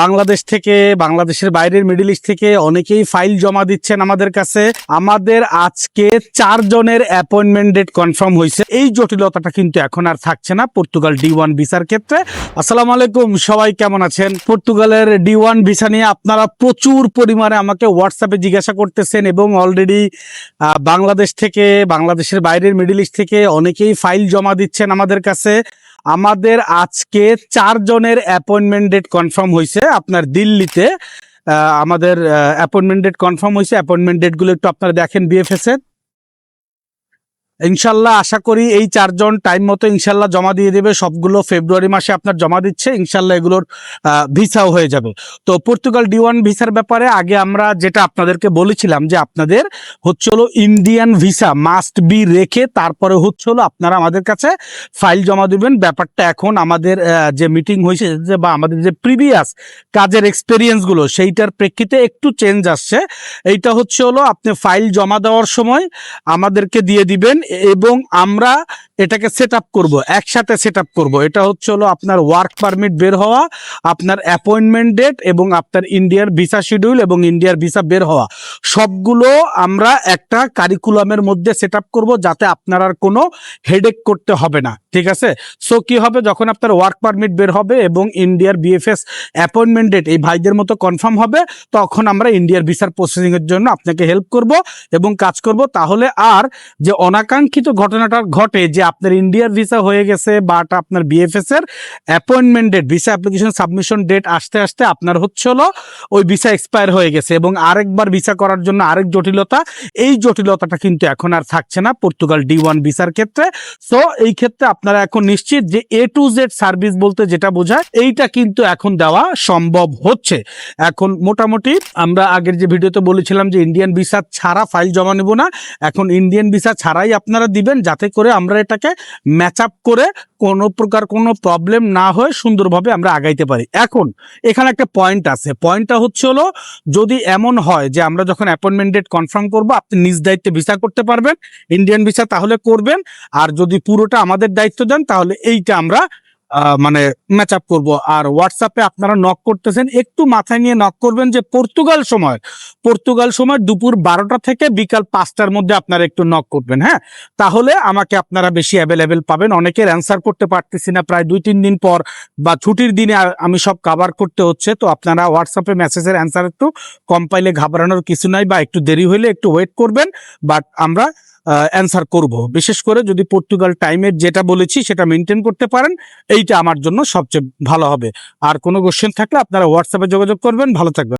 বাংলাদেশ থেকে, বাংলাদেশের বাইরের মিডল ইস্ট থেকে অনেকেই ফাইল জমা দিচ্ছেন আমাদের কাছে। আমাদের আজকে চারজনের অ্যাপয়েন্টমেন্ট ডেট কনফার্ম হয়েছে। এই জটিলতাটা কিন্তু এখন আর থাকছে না পর্তুগাল ডি ওয়ান ভিসার ক্ষেত্রে। আসসালাম আলাইকুম, সবাই কেমন আছেন? পর্তুগালের ডি ওয়ান ভিসা নিয়ে আপনারা প্রচুর পরিমাণে আমাকে হোয়াটসঅ্যাপে জিজ্ঞাসা করতেছেন এবং অলরেডি বাংলাদেশ থেকে, বাংলাদেশের বাইরের মিডল ইস্ট থেকে অনেকেই ফাইল জমা দিচ্ছেন আমাদের কাছে। আমাদের আজকে চারজনের অ্যাপয়েন্টমেন্ট ডেট কনফার্ম হয়েছে আপনার দিল্লিতে আমাদের অ্যাপয়েন্টমেন্ট ডেট কনফার্ম হয়েছে অ্যাপয়েন্টমেন্ট ডেটগুলো একটু আপনারা দেখেন বিএফএস এর। ইনশাল্লাহ আশা করি এই চারজন টাইম মতো ইনশাল্লাহ জমা দিয়ে দেবে। সবগুলো ফেব্রুয়ারি মাসে আপনার জমা দিচ্ছে, ইনশাল্লাহ এগুলোর ভিসাও হয়ে যাবে। তো পর্তুগাল ডি ওয়ান ভিসার ব্যাপারে আগে আমরা যেটা আপনাদেরকে বলেছিলাম যে আপনাদের হচ্ছে হলো ইন্ডিয়ান ভিসা মাস্ট বি রেখে তারপরে হচ্ছে হলো আপনারা আমাদের কাছে ফাইল জমা দিবেন। ব্যাপারটা এখন আমাদের যে মিটিং হয়েছে বা আমাদের যে প্রিভিয়াস কাজের এক্সপেরিয়েন্সগুলো সেইটার প্রেক্ষিতে একটু চেঞ্জ আসছে। এইটা হচ্ছে হলো আপনি ফাইল জমা দেওয়ার সময় আমাদেরকে দিয়ে দিবেন এবং আমরা এটাকে সেট আপ করব, একসাথে সেট আপ করব। এটা হচ্ছে হলো আপনার ওয়ার্ক পারমিট বের হওয়া, আপনার অ্যাপয়েন্টমেন্ট ডেট এবং আপনার ইন্ডিয়ার ভিসা শিডিউল এবং ইন্ডিয়ার ভিসা বের হওয়া। সবগুলো আমরা একটা কারিকুলামের মধ্যে সেট আপ করব যাতে আপনার আর কোনো হেডেক করতে হবে না, ঠিক আছে? সো কি হবে? যখন আপনার ওয়ার্ক পারমিট বের হবে এবং ইন্ডিয়ার বিএফএস অ্যাপয়েন্টমেন্ট ডেট এই ভাইদের মতো কনফার্ম হবে, তখন আমরা ইন্ডিয়ার ভিসার প্রসেসিংয়ের জন্য আপনাকে হেল্প করব এবং কাজ করব। তাহলে আর যে অনাকাঙ্ক্ষিত ঘটনাটা ঘটে যে আপনার ইন্ডিয়ার ভিসা হয়ে গেছে বাট আপনার বিএফএস এর appointment date visa application submission date আসতে আসতে আপনার হচ্ছে হলো ওই ভিসা এক্সপায়ার হয়ে গেছে এবং আরেকবার ভিসা করার জন্য আরেক জটিলতা, এই জটিলতাটা কিন্তু এখন আর থাকছে না পর্তুগাল ডি ওয়ান ভিসার ক্ষেত্রে। সো এই ক্ষেত্রে আপনারা এখন নিশ্চিত যে এ টু জেড সার্ভিস বলতে যেটা বোঝায়, এইটা কিন্তু এখন দেওয়া সম্ভব হচ্ছে। এখন মোটামুটি আমরা আগের যে ভিডিওতে বলেছিলাম যে ইন্ডিয়ান ভিসা ছাড়া ফাইল জমা নেব না, এখন ইন্ডিয়ান ভিসা ছাড়াই আপনারা দিবেন যাতে করে আমরা এটাকে ম্যাচ আপ করে কোনো প্রকার কোনো প্রবলেম না হয়ে সুন্দরভাবে আমরা আগাইতে পারি। এখন, এখানে একটা পয়েন্ট আছে। পয়েন্টটা হচ্ছে হলো, যদি এমন হয় যে আমরা যখন অ্যাপয়েন্টমেন্ট ডেট কনফার্ম করব, আপনি নিজ দায়িত্বে ভিসা করতে পারবেন ইন্ডিয়ান ভিসা তাহলে করবেন, আর যদি পুরোটা আমাদের দায়িত্ব দেন, তাহলে এইটা আমরা মানে ম্যাচ আপ করব। আর হোয়াটসঅ্যাপে আপনারা নক করতেছেন, একটু মাথায় নিয়ে নক করবেন যে পর্তুগাল সময়। পর্তুগাল সময় দুপুর বারোটা থেকে বিকাল পাঁচটার মধ্যে আপনারা একটু নক করবেন হ্যাঁ? তাহলে আমাকে আপনারা বেশি অ্যাভেলেবেল পাবেন। অনেকের অ্যান্সার করতে পারতেছি না, প্রায় দুই তিন দিন পর বা ছুটির দিনে আমি সব কাভার করতে হচ্ছে। তো আপনারা হোয়াটসঅ্যাপে মেসেজের অ্যান্সার একটু কম পাইলে ঘাবড়ানোর কিছু নাই বা একটু দেরি হলে একটু ওয়েট করবেন। বাট আমরা অ্যান্সার করব। বিশেষ করে যদি পর্তুগাল টাইমের যেটা বলেছি সেটা মেনটেন করতে পারেন, এইটা আমার জন্য সবচেয়ে ভালো হবে। আর কোনো কোশ্চেন থাকলে আপনারা হোয়াটসঅ্যাপে যোগাযোগ করবেন। ভালো থাকবেন।